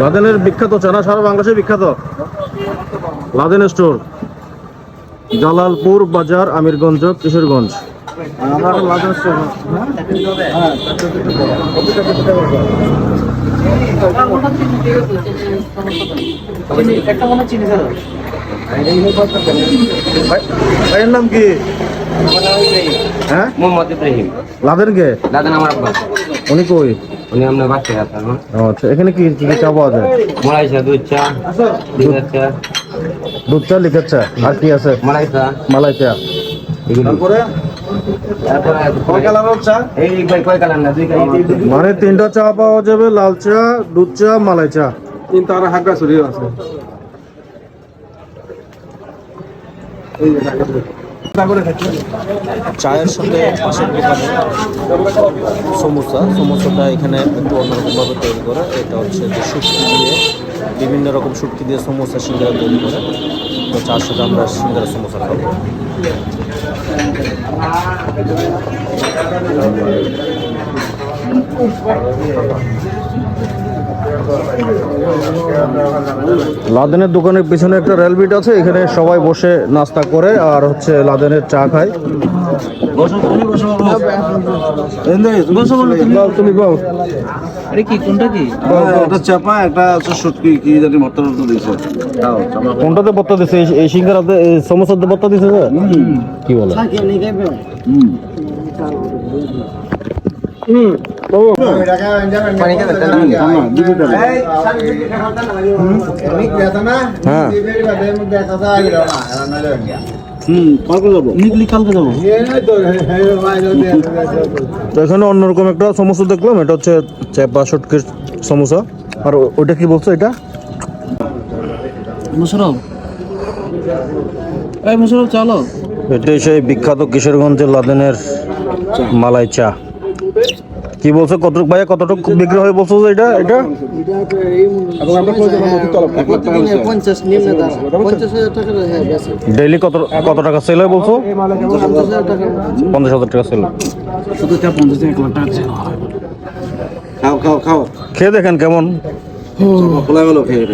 লাদেনের বিখ্যাত চানা সারা বাংলাদেশে বিখ্যাত। লাদেন স্টোর জালালপুর বাজার আমিরগঞ্জ কিশোরগঞ্জ। আমরা ভাইয়ের নাম কি? হ্যাঁ? মোহাম্মদ ইব্রাহিম। লাদেন কে দাদা আমার আব্বা। উনি কই? উনি আপনার বাসায় আছেন আচ্ছা এখানে কি কি চা পাওয়া যায়? মলাই চা দুধ চা দুধের চা। দুধ চা লিখের চা আর কি আছে? মলাই চা। মালাই চা। তারপরে? তারপরে কয় কালারের চা? এই ভাই কয় কালার না? দুই কালার। মানে তিনটা চা পাওয়া যাবে লাল চা দুধ চা মালাই চা। কিন্তু আর হাঁকা ছড়িয়ে আছে। চায়ের সাথে পাশের দোকানে সমোসা। সমোসাটা এখানে একটু অন্যরকমভাবে তৈরি করে। এটা হচ্ছে যে শুটকি দিয়ে, বিভিন্ন রকম শুটকি দিয়ে সমোসা সিঙ্গারা তৈরি করে। তো চার সাথে আমরা সিঙ্গারা সমোসা খাব। লাদেনের দোকানের পিছনে একটা রেলবিট আছে এখানে সবাই বসে নাস্তা করে আর হচ্ছে লাদেনের চা খায়। তুমি। বল আরে কি কোনটা কি? একটা চাপা একটা শুটকি কি জানি ভর্তা টর্তা দিয়েছে কোনটাতে দিছে? এই- সিঙ্গারাতে কি বলে? হ্যাঁ হুম। এখানে অন্যরকম একটা সমস্যা দেখলাম এটা হচ্ছে চেপা শুটকির সমোসা। আর ওইটা কি বলছো এটা? মুশরফ এই মুশরফ চলো। এটাই সেই বিখ্যাত কিশোরগঞ্জের লাদেনের মালাই চা। কি বলছো? কতটুকু ভাইয়া? কতটুকু বিক্রি হয় বলছো যে এটা? এটা? টাকা হ্যাঁ বেশি ডেইলি কত কত টাকা সেল হয় বলছো? পঞ্চাশ হাজার টাকা। সেল খাও খাও খাও। খেয়ে দেখেন কেমন। খোলা গেল খেয়ে